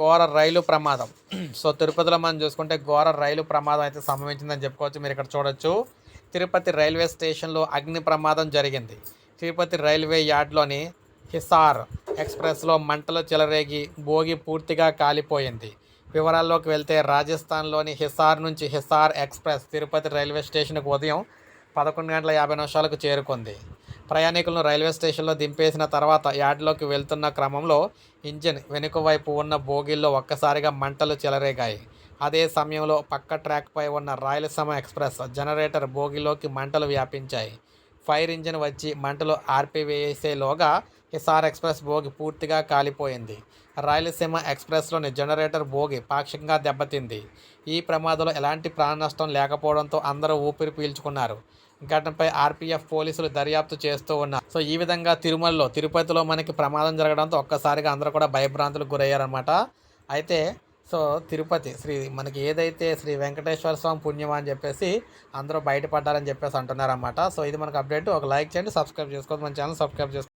ఘోర రైలు ప్రమాదం. సో తిరుపతిలో మనం చూసుకుంటే ఘోర రైలు ప్రమాదం అయితే సంభవించిందని చెప్పుకోవచ్చు. మీరు ఇక్కడ చూడొచ్చు. తిరుపతి రైల్వే స్టేషన్లో అగ్ని ప్రమాదం జరిగింది. తిరుపతి రైల్వే యార్డ్లోని హిసార్ ఎక్స్ప్రెస్లో మంటలు చెలరేగి బోగి పూర్తిగా కాలిపోయింది. వివరాల్లోకి వెళ్తే రాజస్థాన్లోని హిసార్ నుంచి హిసార్ ఎక్స్ప్రెస్ తిరుపతి రైల్వే స్టేషన్కు ఉదయం పదకొండు గంటల యాభై నిమిషాలకు చేరుకుంది. ప్రయాణికులను రైల్వే స్టేషన్లో దింపేసిన తర్వాత యార్డ్లోకి వెళ్తున్న క్రమంలో ఇంజిన్ వెనుక వైపు ఉన్న బోగీల్లో ఒక్కసారిగా మంటలు చెలరేగాయి. అదే సమయంలో పక్క ట్రాక్పై ఉన్న రాయలసీమ ఎక్స్ప్రెస్ జనరేటర్ బోగిలోకి మంటలు వ్యాపించాయి. ఫైర్ ఇంజిన్ వచ్చి మంటలు ఆర్పివేసేలోగా హిసార్ ఎక్స్ప్రెస్ బోగి పూర్తిగా కాలిపోయింది. రాయలసీమ ఎక్స్ప్రెస్లోని జనరేటర్ బోగి పాక్షికంగా దెబ్బతింది. ఈ ప్రమాదంలో ఎలాంటి ప్రాణ నష్టం లేకపోవడంతో అందరూ ఊపిరి పీల్చుకున్నారు. ఘటనపై ఆర్పీఎఫ్ పోలీసులు దర్యాప్తు చేస్తూ ఉన్నారు. సో ఈ విధంగా తిరుమలలో తిరుపతిలో మనకి ప్రమాదం జరగడంతో ఒక్కసారిగా అందరూ కూడా భయభ్రాంతులకు గురయ్యారనమాట అయితే సో తిరుపతి శ్రీ మనకి ఏదైతే శ్రీ వెంకటేశ్వర స్వామి పుణ్యం అని చెప్పేసి అందరూ బయటపడ్డారని చెప్పేసి అంటున్నారన్నమాట. సో ఇది మనకు అప్డేట్. ఒక లైక్ చేయండి సబ్స్క్రైబ్ చేసుకోండి మన ఛానల్ సబ్స్క్రైబ్ చేసుకోండి